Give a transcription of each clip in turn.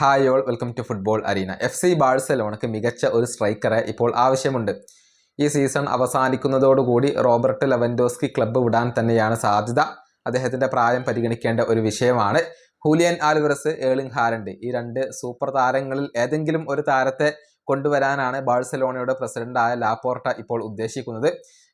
Hi all welcome to football arena F C ബാഴ്സലോണക്ക് മികച്ച ഒരു സ്ട്രൈക്കറെ ഇപ്പോൾ ആവശ്യമുണ്ട്. ഈ സീസൺ അവസാനിക്കുന്നതോടുകൂടി റോബർട്ട് ലെവൻഡോസ്കി ക്ലബ്ബ് വിടാൻ തന്നെയാണ് സാധ്യത. അദ്ദേഹത്തിന്റെ പ്രായം പരിഗണിക്കേണ്ട ഒരു വിഷയമാണ്. ഹൂലിയൻ ആൽവറസ് ഏളിംഗ് ഹാരണ്ട് ഈ രണ്ട് സൂപ്പർ താരങ്ങളിൽ ഏതെങ്കിലും ഒരു താരത്തെ കൊണ്ടുവരാനാണ് ബാഴ്സലോണയുടെ പ്രസിഡന്റായ ലാപ്പോർട്ട ഇപ്പോൾ ഉദ്ദേശിക്കുന്നത്.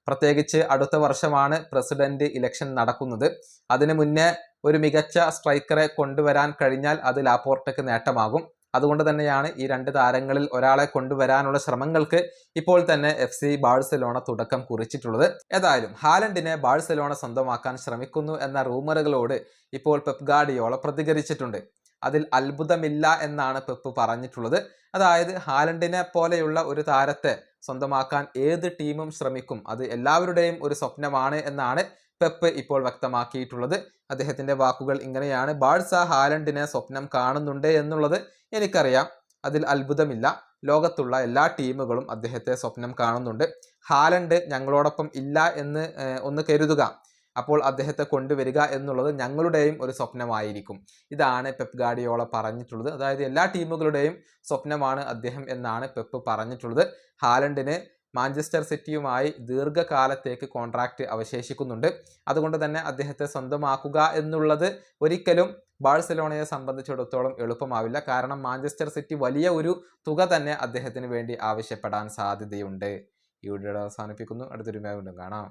പ്രത്യേകിച്ച് അടുത്ത വർഷമാണ് പ്രസിഡന്റ് ഇലക്ഷൻ നടക്കുന്നത്. അതിനു മുന്നേ ഒരു മികച്ച സ്ട്രൈക്കറെ കൊണ്ടുവരാൻ കഴിഞ്ഞാൽ അത് ലാപ്പോർട്ടയ്ക്ക് നേട്ടമാകും. അതുകൊണ്ട് തന്നെയാണ് ഈ രണ്ട് താരങ്ങളിൽ ഒരാളെ കൊണ്ടുവരാനുള്ള ശ്രമങ്ങൾക്ക് ഇപ്പോൾ തന്നെ എഫ് സി ബാഴ്സലോണ തുടക്കം കുറിച്ചിട്ടുള്ളത്. ഏതായാലും ഹാലൻഡിനെ ബാഴ്സലോണ സ്വന്തമാക്കാൻ ശ്രമിക്കുന്നു എന്ന റൂമറുകളോട് ഇപ്പോൾ പെപ്ഗാഡിയോള പ്രതികരിച്ചിട്ടുണ്ട്. അതിൽ അത്ഭുതമില്ല എന്നാണ് പെപ്പ് പറഞ്ഞിട്ടുള്ളത്. അതായത് ഹാലൻഡിനെ പോലെയുള്ള ഒരു താരത്തെ സ്വന്തമാക്കാൻ ഏത് ടീമും ശ്രമിക്കും. അത് എല്ലാവരുടെയും ഒരു സ്വപ്നമാണ് എന്നാണ് പെപ്പ് ഇപ്പോൾ വ്യക്തമാക്കിയിട്ടുള്ളത്. അദ്ദേഹത്തിന്റെ വാക്കുകൾ ഇങ്ങനെയാണ്. ബാഴ്സ ഹാലൻഡിനെ സ്വപ്നം കാണുന്നുണ്ട് എന്നുള്ളത് എനിക്കറിയാം. അതിൽ അത്ഭുതമില്ല. ലോകത്തുള്ള എല്ലാ ടീമുകളും അദ്ദേഹത്തെ സ്വപ്നം കാണുന്നുണ്ട്. ഹാലൻഡ് ഞങ്ങളോടൊപ്പം ഇല്ല എന്ന് ഒന്ന് കരുതുക. അപ്പോൾ അദ്ദേഹത്തെ കൊണ്ടുവരിക എന്നുള്ളത് ഞങ്ങളുടെയും ഒരു സ്വപ്നമായിരിക്കും. ഇതാണ് പെപ്പ് ഗാഡിയോള പറഞ്ഞിട്ടുള്ളത്. അതായത് എല്ലാ ടീമുകളുടെയും സ്വപ്നമാണ് അദ്ദേഹം എന്നാണ് പെപ്പ് പറഞ്ഞിട്ടുള്ളത്. ഹാലൻഡിന് മാഞ്ചസ്റ്റർ സിറ്റിയുമായി ദീർഘകാലത്തേക്ക് കോൺട്രാക്ട് അവശേഷിക്കുന്നുണ്ട്. അതുകൊണ്ട് തന്നെ അദ്ദേഹത്തെ സ്വന്തമാക്കുക എന്നുള്ളത് ഒരിക്കലും ബാഴ്സലോണയെ സംബന്ധിച്ചിടത്തോളം എളുപ്പമാവില്ല. കാരണം മാഞ്ചസ്റ്റർ സിറ്റി വലിയ ഒരു തുക തന്നെ അദ്ദേഹത്തിന് വേണ്ടി ആവശ്യപ്പെടാൻ സാധ്യതയുണ്ട്. ഈ വീഡിയോ അവസാനിപ്പിക്കുന്നു. അടുത്തൊരു വീണ്ടും കാണാം.